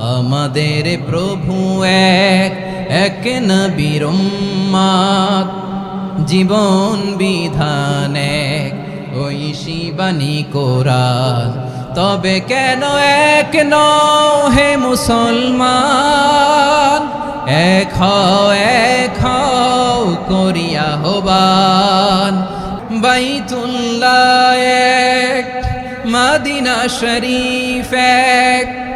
আমাদের প্রভু এক এক নবীর উম্মাদ। জীবন বিধান এক, ওই শিবানী কোরআন তবে কেন এক নও হে মুসলমান? এক এক করিয়া হবান বাইতুল্লাহ এক, মাদিনা শরীফ এক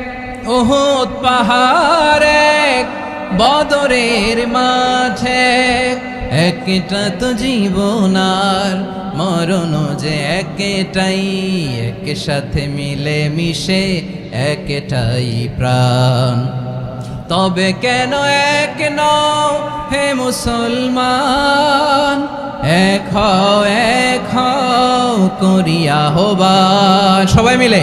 ওহদ পাহাড় এক বদরের মাঝে। একটা তো জীবনার মরণ যে একটাই এক সাথে মিলে মিশে একটাই প্রাণ। তবে কেন এক নও হে মুসলমান? এক হও এক হও করিয়া হবান সবাই মিলে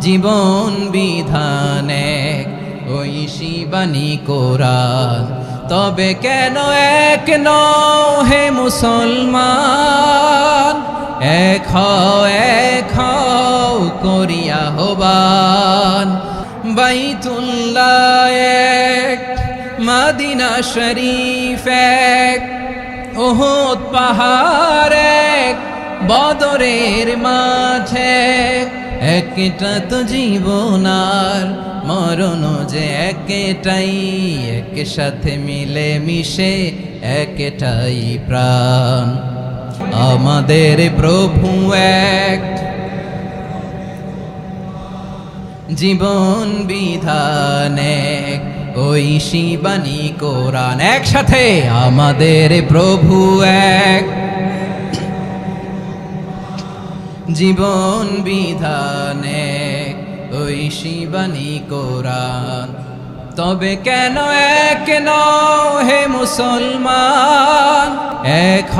জীবন বিধান ওই শিবানী কোরআন। তবে কেন এক নও হে মুসলমান? এক হও করিয়া হবান বাইতুল্লাহ এক, মাদিনা শরীফ এক ওহদ পাহাড় এক, বদরের মাঝে একটা তো জীবন আর মরণ যে একটাই এক সাথে মিলে মিশে একটাই প্রাণ। আমাদের প্রভু এক জীবন বিধান এক, ওই শিবানী কোরআন। একসাথে আমাদের প্রভু এক। জীবন বিধানে, ওই শিবানী কোরআন। তবে কেন এক ন হে মুসলমান? এক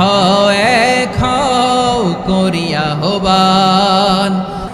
এক করিয়া হবান।